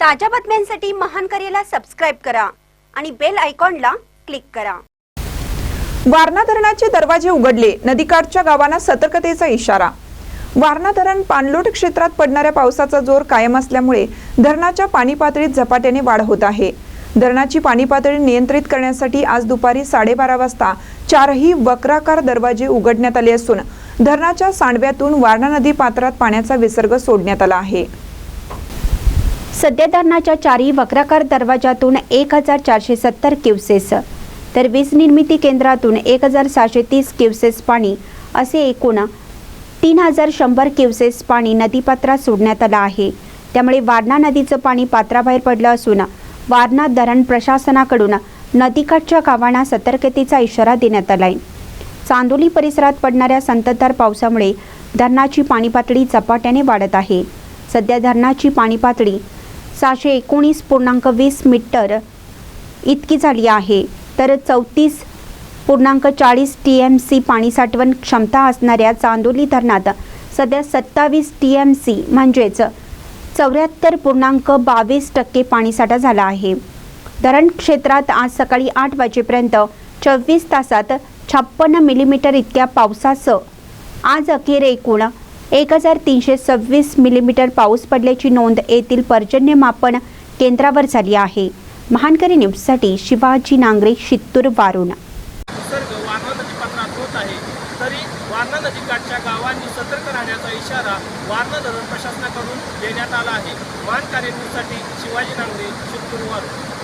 ताज्या बातम्यांसाठी महान करेला सबस्क्राईब करा आणि बेल आयकॉनला क्लिक करा. वारणा धरणाचे दरवाजे उघडले. नदीकाठच्या गावांना सतर्कतेचा इशारा. वारणा धरण पाणलोट क्षेत्रात पडणाऱ्या पावसाचा जोर कायम असल्यामुळे धरणाच्या पाणी पातळीत झपाट्याने वाढ होत आहे. धरणाची पाणी पातळी नियंत्रित करण्यासाठी आज दुपारी साडेबारा वाजता चारही वक्राकार दरवाजे उघडण्यात आले असून धरणाच्या सांडव्यातून वारणा नदी पात्रात पाण्याचा विसर्ग सोडण्यात आला आहे. सध्या धरणाच्या चारही वक्राकार दरवाजातून एक हजार चारशे सत्तर क्युसेस तर वीज निर्मिती केंद्रातून एक हजार सहाशे तीस क्युसेस पाणी असे एकूण तीन हजार शंभर क्युसेस पाणी नदीपात्रात सोडण्यात आलं आहे. त्यामुळे वारणा नदीचं पाणी पात्राबाहेर पडलं असून वारणा धरण प्रशासनाकडून नदीकाठच्या गावांना सतर्कतेचा इशारा देण्यात आला आहे चांदोली परिसरात पडणाऱ्या संततधार पावसामुळे धरणाची पाणी पातळी झपाट्याने वाढत आहे. सध्या धरणाची पाणी पातळी सहाशे एकोणीस पूर्णांक वीस मीटर इतकी झाली आहे. तर चौतीस पूर्णांक चाळीस टी एम सी पाणी साठवण क्षमता असणाऱ्या चांदोली धरणात सध्या सत्तावीस टी एम सी म्हणजेच चौऱ्याहत्तर पूर्णांक बावीस टक्के पाणीसाठा झाला आहे. धरण क्षेत्रात आज सकाळी आठ वाजेपर्यंत चोवीस तासात छप्पन्न मिलीमीटर इतक्या पावसासह आज अखेर एकूण एक हजार तीनशे सव्वीस मिलीमीटर पाऊस पडल्याची नोंद येथील पर्जन्यमापन केंद्रावर झाली आहे. महानकरी न्यूजसाठी शिवाजी नांगरे शित्तूर वारुण. वारणा नदीपात्रात होत आहे. तरी वारणा नदीकाठच्या गावांनी सतर्क राहण्याचा इशारा वारणा धरण प्रशासनाकडून देण्यात आला आहे. न्यूजसाठी शिवाजी नांगरे चित्तूर वारुण.